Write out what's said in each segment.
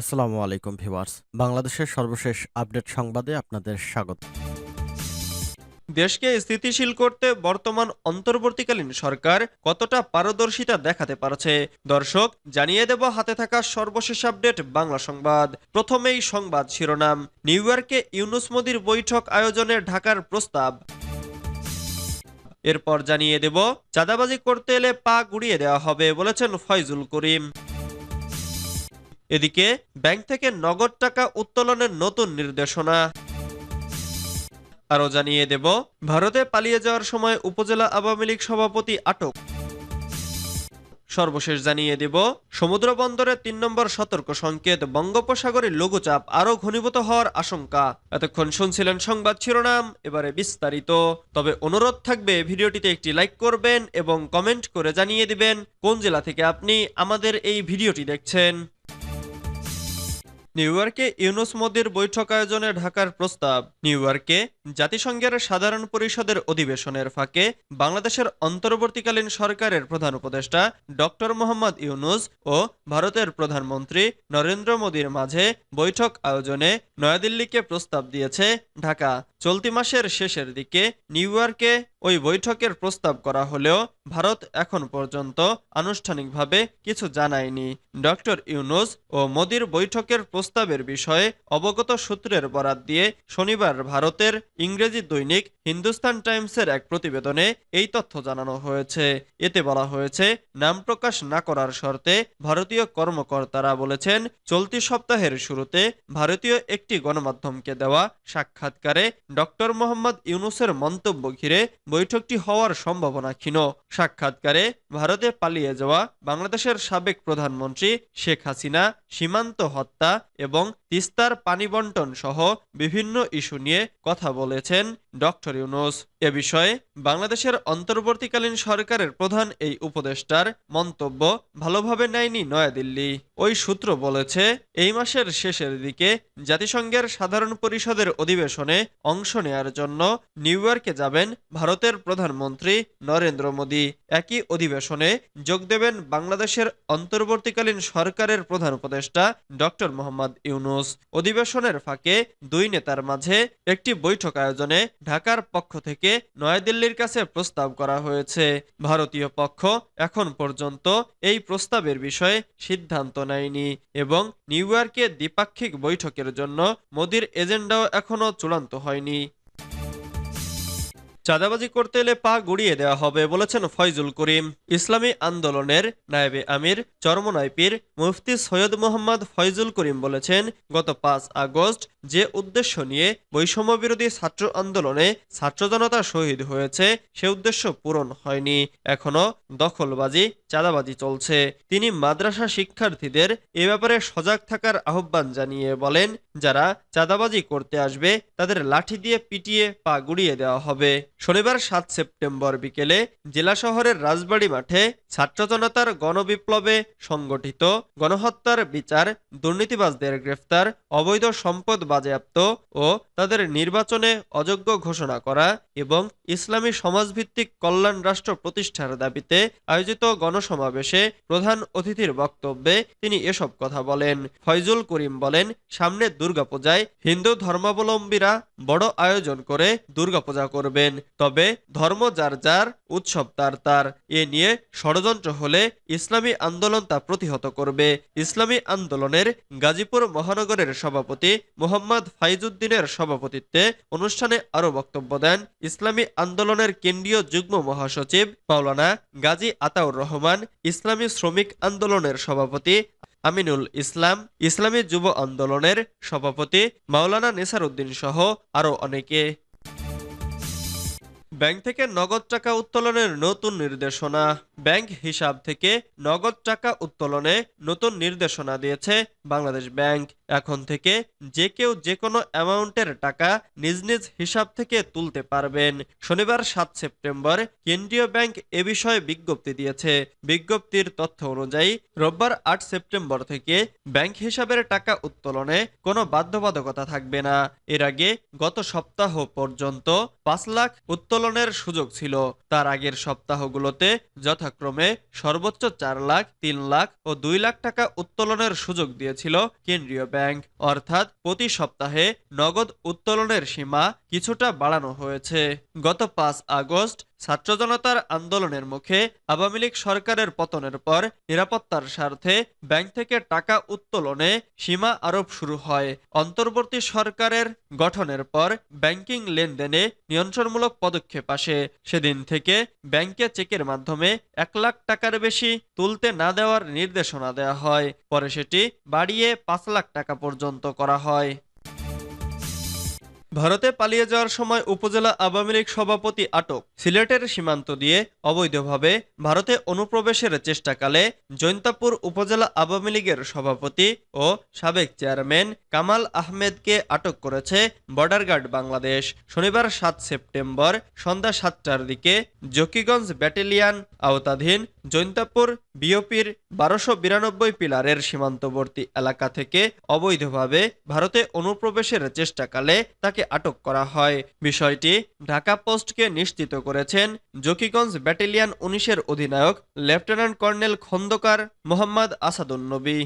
আসসালামু আলাইকুম ভিউয়ার্স। বাংলাদেশের সর্বশেষ আপডেট সংবাদে আপনাদের স্বাগত। দেশকে স্থিতিশীল করতে বর্তমান অন্তর্বর্তীকালীন সরকার কতটা পারদর্শিতা দেখাতে পারছে? দর্শক, জানিয়ে দেব হাতে থাকা সর্বশেষ আপডেট বাংলা সংবাদ। প্রথমেই সংবাদ শিরোনাম, নিউ ইয়র্কে ইউনুস মোদির বৈঠক আয়োজনে ঢাকার প্রস্তাব। এরপর জানিয়ে দেব, চাঁদাবাজি করতে এলে পা গুড়িয়ে দেওয়া হবে বলেছেন ফয়জুল করিম। এদিকে ব্যাংক থেকে নগদ টাকা উত্তোলনের নতুন নির্দেশনা। আরও জানিয়ে দেব, ভারতে পালিয়ে যাওয়ার সময় উপজেলা আওয়ামী লীগ সভাপতি আটক। সর্বশেষ জানিয়ে দেব, সমুদ্র বন্দরে তিন নম্বর সতর্ক সংকেত বঙ্গোপসাগরে লঘুচাপ আরও ঘনীভূত হওয়ার আশঙ্কা। এতক্ষণ শুনছিলেন সংবাদ শিরোনাম, এবারে বিস্তারিত। তবে অনুরোধ থাকবে, ভিডিওটিতে একটি লাইক করবেন এবং কমেন্ট করে জানিয়ে দিবেন কোন জেলা থেকে আপনি আমাদের এই ভিডিওটি দেখছেন। নিউ ইয়র্কে ইউনুস মোদির বৈঠক আয়োজনে ঢাকার প্রস্তাব। নিউ ইয়র্কে জাতিসংঘের সাধারণ পরিষদের অধিবেশনের ফাঁকে বাংলাদেশের অন্তর্বর্তীকালীন সরকারের প্রধান উপদেষ্টা ডক্টর মোহাম্মদ ইউনুস ও ভারতের প্রধানমন্ত্রী নরেন্দ্র মোদীর মাঝে বৈঠক আয়োজনে নয়াদিল্লিকে প্রস্তাব দিয়েছে ঢাকা। চলতি মাসের শেষের দিকে নিউ ইয়র্কে ওই বৈঠকের প্রস্তাব করা হলেও ভারত এখন পর্যন্ত আনুষ্ঠানিকভাবে কিছু জানায়নি। ডক্টর ইউনুস ও মোদির বৈঠকের প্রস্তাবের বিষয়ে অবগত সূত্রের বরাত দিয়ে শনিবার ভারতের ইংরেজি দৈনিক হিন্দুস্তান টাইমসের এক প্রতিবেদনে এই তথ্য জানানো হয়েছে। এতে বলা হয়েছে, নাম প্রকাশ না করার শর্তে ভারতীয় কর্মকর্তারা বলেছেন, চলতি সপ্তাহের শুরুতে ভারতীয় একটি গণমাধ্যমকে দেওয়া সাক্ষাৎকারে ডক্টর মোহাম্মদ ইউনুসের মন্তব্য ঘিরে বৈঠকটি হওয়ার সম্ভাবনা ক্ষীণ। সাক্ষাৎকারে ভারতে পালিয়ে যাওয়া বাংলাদেশের সাবেক প্রধানমন্ত্রী শেখ হাসিনা, সীমান্ত হত্যা এবং তিস্তার পানি বন্টন সহ বিভিন্ন ইস্যু নিয়ে কথা বলেছেন ডক্টর ইউনুস। এ বিষয়ে বাংলাদেশের অন্তর্বর্তীকালীন সরকারের প্রধান এই উপদেষ্টার মন্তব্য ভালোভাবে নেয়নি নয়াদিল্লি। ওই সূত্র বলেছে, এই মাসের শেষের দিকে জাতিসংঘের সাধারণ পরিষদের অধিবেশনে অংশ নেয়ার জন্য নিউ ইয়র্কে যাবেন ভারতের প্রধানমন্ত্রী নরেন্দ্র মোদী। একই অধিবেশনে যোগ দেবেন বাংলাদেশের অন্তর্বর্তীকালীন সরকারের প্রধান উপদেষ্টা ডক্টর মোহাম্মদ ইউনুস। অধিবেশনের ফাঁকে দুই নেতার মাঝে একটি বৈঠক আয়োজনে ঢাকার পক্ষ থেকে নয়াদিল্লির কাছে প্রস্তাব করা হয়েছে। ভারতীয় পক্ষ এখন পর্যন্ত এই প্রস্তাবের বিষয়ে সিদ্ধান্ত নেয়নি এবং নিউ ইয়র্কে দ্বিপাক্ষিক বৈঠকের জন্য মোদির এজেন্ডাও এখনও চূড়ান্ত হয়নি। চাঁদাবাজি করতে এলে পা গুড়িয়ে দেওয়া হবে বলেছেন ফয়জুল করিম। ইসলামী আন্দোলনের নায়েবে আমির চরমনাই পীর মুফতি সৈয়দ মোহাম্মদ ফয়জুল করিম বলেছেন, গত পাঁচ আগস্ট যে উদ্দেশ্য নিয়ে বৈষম্য বিরোধী ছাত্র আন্দোলনে ছাত্র জনতা শহীদ হয়েছে, সে উদ্দেশ্য পূরণ হয়নি। এখনও দখলবাজি, চাঁদাবাজি চলছে। তিনি মাদ্রাসা শিক্ষার্থীদের এ ব্যাপারে সজাগ থাকার আহ্বান জানিয়ে বলেন, যারা চাঁদাবাজি করতে আসবে, তাদের লাঠি দিয়ে পিটিয়ে পা গুড়িয়ে দেওয়া হবে। শনিবার সাত সেপ্টেম্বর বিকেলে জেলা শহরের রাজবাড়ী মাঠে ছাত্র জনতার গণবিপ্লবে সংগঠিত গণহত্যার বিচার, দুর্নীতিবাজদের গ্রেফতার, অবৈধ সম্পদ বাজেয়াপ্ত ও তাদের নির্বাচনে অযোগ্য ঘোষণা করা এবং ইসলামী সমাজভিত্তিক কল্যাণ রাষ্ট্র প্রতিষ্ঠার দাবিতে আয়োজিত গণসমাবেশে প্রধান অতিথির বক্তব্যে তিনি এসব কথা বলেন। ফয়জুল করিম বলেন, সামনে দুর্গাপূজায় হিন্দু ধর্মাবলম্বীরা বড় আয়োজন করে দুর্গাপূজা করবেন। তবে ধর্ম যার যার উৎসব তার তার। এ নিয়ে ষড়যন্ত্র হলে ইসলামী আন্দোলন তা প্রতিহত করবে। ইসলামী আন্দোলনের গাজীপুর মহানগরের সভাপতি মোহাম্মদ ফাইজুদ্দিনের সভাপতিত্বে অনুষ্ঠানে আরও বক্তব্য দেন ইসলামী আন্দোলনের কেন্দ্রীয় যুগ্ম মহাসচিব মাওলানা গাজী আতাউর রহমান, ইসলামী শ্রমিক আন্দোলনের সভাপতি আমিনুল ইসলাম, ইসলামী যুব আন্দোলনের সভাপতি মাওলানা নেসার উদ্দিন সহ আরও অনেকে। ব্যাংক থেকে নগদ টাকা উত্তোলনের নতুন নির্দেশনা। ব্যাংক হিসাব থেকে নগদ টাকা উত্তোলনে নতুন নির্দেশনা দিয়েছে বাংলাদেশ ব্যাংক। এখন থেকে যে কেউ যে কোনো অ্যামাউন্টের টাকা নিজ নিজ হিসাব থেকে তুলতে পারবেন। শনিবার সাত সেপ্টেম্বর কেন্দ্রীয় ব্যাংক এ বিষয়ে বিজ্ঞপ্তি দিয়েছে। বিজ্ঞপ্তির তথ্য অনুযায়ী, রোববার আট সেপ্টেম্বর থেকে ব্যাংক হিসাবের টাকা উত্তোলনে কোনো বাধ্যবাধকতা থাকবে না। এর আগে গত সপ্তাহ পর্যন্ত পাঁচ লাখ উত্তোলনের সুযোগ ছিল। তার আগের সপ্তাহগুলোতে যথা যথাক্রমে সর্বোচ্চ চার লাখ, তিন লাখ ও দুই লাখ টাকা উত্তোলনের সুযোগ দিয়েছিল কেন্দ্রীয় ব্যাংক। অর্থাৎ প্রতি সপ্তাহে নগদ উত্তোলনের সীমা কিছুটা বাড়ানো হয়েছে। গত পাঁচ আগস্ট ছাত্র জনতার আন্দোলনের মুখে আওয়ামী লীগ সরকারের পতনের পর নিরাপত্তার স্বার্থে ব্যাংক থেকে টাকা উত্তোলনে সীমা আরোপ শুরু হয়। অন্তর্বর্তী সরকারের গঠনের পর ব্যাংকিং লেনদেনে নিয়ন্ত্রণমূলক পদক্ষেপ আসে। সেদিন থেকে ব্যাংকে চেকের মাধ্যমে এক লাখ টাকার বেশি তুলতে না দেওয়ার নির্দেশনা দেওয়া হয়। পরে সেটি বাড়িয়ে পাঁচ লাখ টাকা পর্যন্ত করা হয়। ভারতে পালিয়ে যাওয়ার সময় উপজেলা আওয়ামী লীগ সভাপতি আটক। সিলেটের সীমান্ত দিয়ে অবৈধভাবে ভারতে অনুপ্রবেশের চেষ্টাকালে জৈন্তাপুর উপজেলা আওয়ামী লীগের সভাপতি ও সাবেক চেয়ারম্যান কামাল আহমেদকে আটক করেছে বর্ডার গার্ড বাংলাদেশ। শনিবার সাত সেপ্টেম্বর সন্ধ্যা সাতটার দিকে জকিগঞ্জ ব্যাটালিয়ান আওতাধীন জৈন্তাপুর বিওপির বারোশো বিরানব্বই পিলারের সীমান্তবর্তী এলাকা থেকে অবৈধভাবে ভারতে অনুপ্রবেশের চেষ্টাকালে তাকে আটক করা হয়। বিষয়টি ঢাকা পোস্টকে নিশ্চিত করেছেন জকিগঞ্জ ব্যাটালিয়ান উনিশের অধিনায়ক লেফটেন্যান্ট কর্নেল খন্দকার মোহাম্মদ আসাদুন্নবী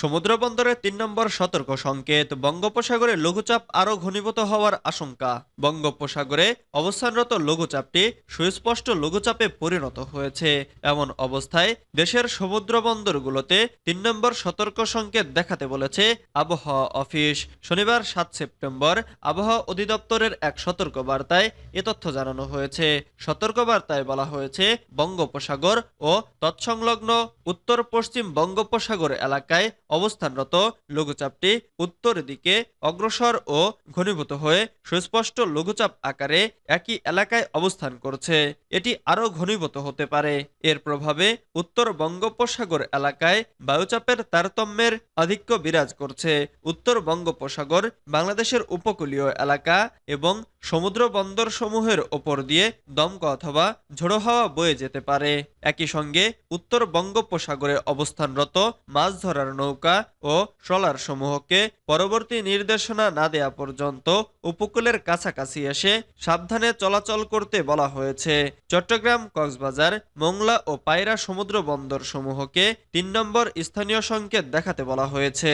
সমুদ্র বন্দরে তিন নম্বর সতর্ক সংকেত। বঙ্গোপসাগরে লঘুচাপ আরও ঘনীভূত হওয়ার আশঙ্কা। বঙ্গোপসাগরে অবস্থানরত লঘুচাপটি সুস্পষ্ট লঘুচাপে পরিণত হয়েছে। এমন অবস্থায় দেশের সমুদ্র বন্দরগুলোতে তিন নম্বর সতর্ক সংকেত দেখাতে বলেছে আবহাওয়া অফিস। শনিবার সাত সেপ্টেম্বর আবহাওয়া অধিদপ্তরের এক সতর্ক বার্তায় এ তথ্য জানানো হয়েছে। সতর্ক বার্তায় বলা হয়েছে, বঙ্গোপসাগর ও তৎসংলগ্ন উত্তর পশ্চিম বঙ্গোপসাগর এলাকায় অবস্থানরত লঘুচাপটি উত্তর দিকে অগ্রসর ও ঘনীভূত হয়ে সুস্পষ্ট লঘুচাপ আকারে একই এলাকায় অবস্থান করছে। এটি আরও ঘনীভূত হতে পারে। এর প্রভাবে উত্তর বঙ্গোপসাগর এলাকায় বায়ুচাপের তারতম্যের আধিক্য বিরাজ করছে। উত্তর বঙ্গোপসাগর বাংলাদেশের উপকূলীয় এলাকা এবং সমুদ্র বন্দর সমূহের ওপর দিয়ে দমকা অথবা ঝোড়ো হাওয়া বয়ে যেতে পারে। একই সঙ্গে উত্তর বঙ্গোপসাগরে অবস্থানরত মাছ ধরার নৌকা ও ট্রলার সমূহকে পরবর্তী নির্দেশনা না দেয়া পর্যন্ত উপকূলের কাছাকাছি এসে সাবধানে চলাচল করতে বলা হয়েছে। চট্টগ্রাম, কক্সবাজার, মোংলা ও পায়রা সমুদ্র বন্দর সমূহকে তিন নম্বর স্থানীয় সংকেত দেখাতে বলা হয়েছে।